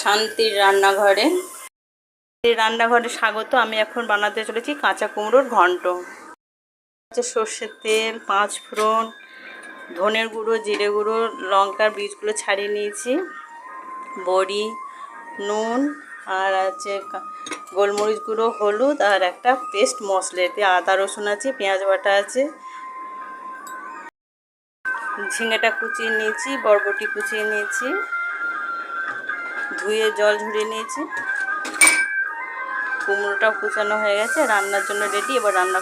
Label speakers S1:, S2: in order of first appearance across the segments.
S1: শান্তির রান্নাঘরে। রান্নাঘরে স্বাগত, আমি এখন বানাতে চলেছি কাঁচা কুমড়োর ঘন্ট। সর্ষের তেল, পাঁচ ফোড়ন, ধনের গুঁড়ো, জিরে গুঁড়ো, লঙ্কার বীজগুলো ছাড়িয়ে নিয়েছি। বড়ি, নুন, আর আছে গোলমরিচ গুঁড়ো, হলুদ, আর একটা পেস্ট মশলা এতে আদা, রসুন আছে, পেঁয়াজ বাটা আছে। ঝিঙেটা কুচিয়ে নিয়েছি, বরবটি কুচিয়ে নিয়েছি। ধুয়ে জল ঝরিয়ে নিয়েছি। কুমড়োটা কুচানো হয়ে গেছে, রান্নার জন্য রেডি এবার রান্না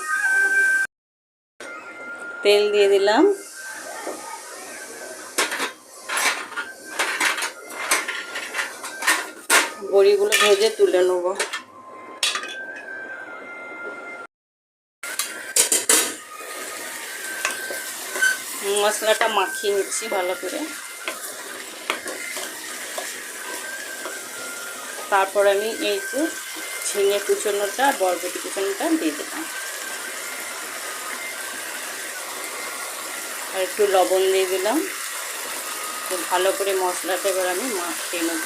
S1: তেল দিয়ে দিলাম। বড়িগুলো ভেজে তুলে নেব। মশলাটা মাখিয়ে নিচ্ছি ভালো করে। তারপর আমি এই যে ঝিঙে কুচনোটা, বরবটি কুচনোটা দিয়ে দিলাম। আর একটু লবণ দিয়ে দিলাম। ভালো করে মশলাটা এবার আমি মাখিয়ে নেব।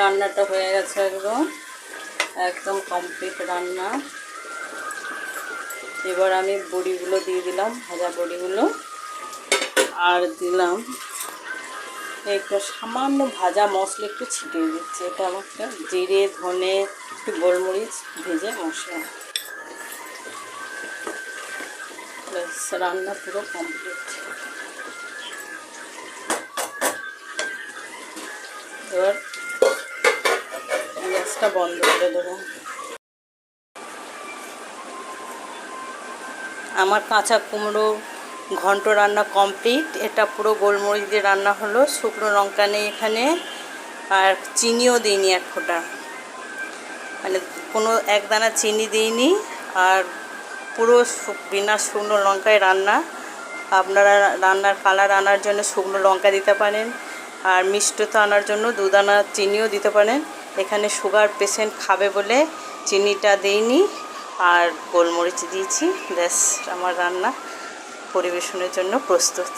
S1: রান্নাটা হয়ে গেছে একদম একদম কমপ্লিট রান্না। এবার আমি বড়িগুলো দিয়ে দিলাম, ভাজা বড়িগুলো, আর দিলাম একটু সামান্য ভাজা মশলা, একটু ছিটিয়ে দিচ্ছি। এটা আমাকে জিরে, ধনে, একটু গোলমরিচ ভেজে মশলা। রান্না পুরো কমপ্লিট এবার গ্যাসটা বন্ধ করে দেবো। আমার কাঁচা কুমড়ো ঘন্ট রান্না কমপ্লিট। এটা পুরো গোলমরিচ দিয়ে রান্না হলো। শুকনো লঙ্কা নেই এখানে। আর চিনিও দিইনি এক ফোঁটা। মানে কোনো এক দানা চিনি দিইনি। আর পুরো বিনা শুকনো লঙ্কায় রান্না। আপনারা রান্নার কালার আনার জন্য শুকনো লঙ্কা দিতে পারেন। আর মিষ্টতা আনার জন্য দুদানা চিনিও দিতে পারেন। এখানে সুগার পেশেন্ট খাবে বলে চিনিটা দেইনি আর গোলমরিচ দিয়েছি। ব্যাস, আমার রান্না পরিবেশনের জন্য প্রস্তুত।